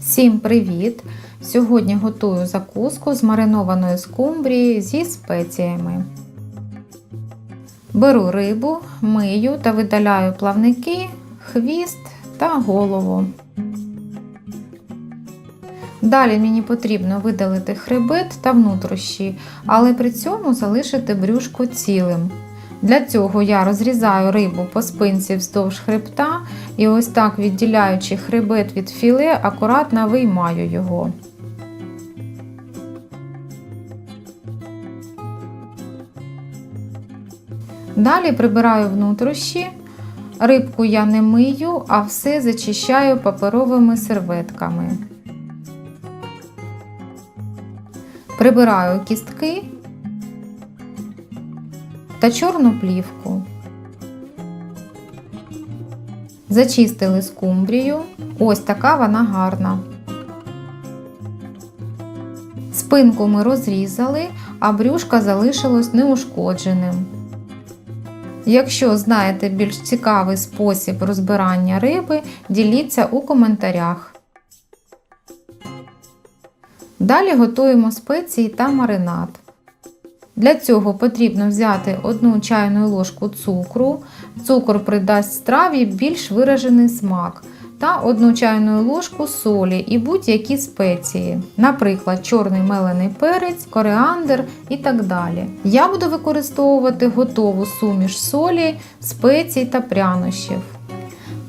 Всім привіт! Сьогодні готую закуску з маринованої скумбрії зі спеціями. Беру рибу, мию та видаляю плавники, хвіст та голову. Далі мені потрібно видалити хребет та внутрішні, але при цьому залишити брюшко цілим. Для цього я розрізаю рибу по спинці вздовж хребта і ось так, відділяючи хребет від філе, акуратно виймаю його. Далі прибираю внутрішні. Рибку я не мию, а все зачищаю паперовими серветками. Прибираю кістки та чорну плівку. Зачистили скумбрію. Ось така вона гарна. Спинку ми розрізали, а брюшка залишилось неушкодженим. Якщо знаєте більш цікавий спосіб розбирання риби, діліться у коментарях. Далі готуємо спеції та маринад. Для цього потрібно взяти 1 чайну ложку цукру. Цукор придасть страві більш виражений смак. Та 1 чайну ложку солі і будь-які спеції, наприклад, чорний мелений перець, коріандр і так далі. Я буду використовувати готову суміш солі, спецій та прянощів.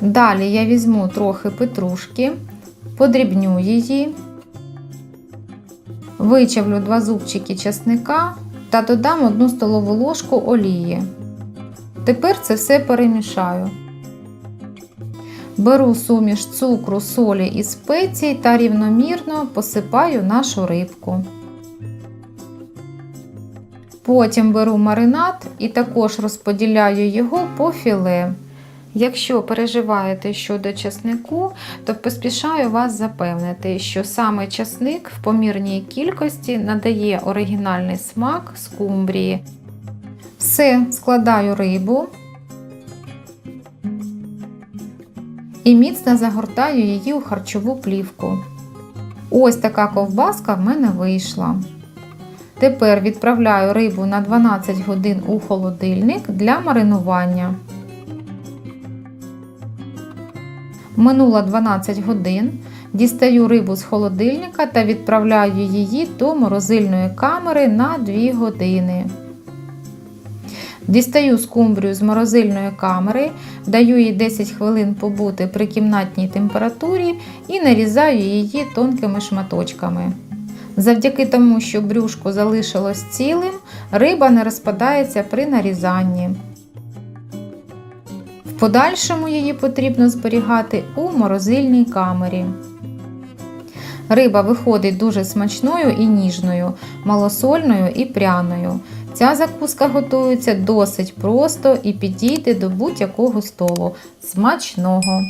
Далі я візьму трохи петрушки, подрібню її, вичавлю 2 зубчики чесника та додам 1 столову ложку олії. Тепер це все перемішаю. Беру суміш цукру, солі і спецій та рівномірно посипаю нашу рибку. Потім беру маринад і також розподіляю його по філе. Якщо переживаєте щодо часнику, то поспішаю вас запевнити, що саме часник в помірній кількості надає оригінальний смак скумбрії. Все, складаю рибу і міцно загортаю її у харчову плівку. Ось така ковбаска в мене вийшла. Тепер відправляю рибу на 12 годин у холодильник для маринування. Минуло 12 годин. Дістаю рибу з холодильника та відправляю її до морозильної камери на 2 години. Дістаю скумбрію з морозильної камери, даю їй 10 хвилин побути при кімнатній температурі і нарізаю її тонкими шматочками. Завдяки тому, що брюшко залишилось цілим, риба не розпадається при нарізанні. Подальшому її потрібно зберігати у морозильній камері. Риба виходить дуже смачною і ніжною, малосольною і пряною. Ця закуска готується досить просто і підійде до будь-якого столу. Смачного!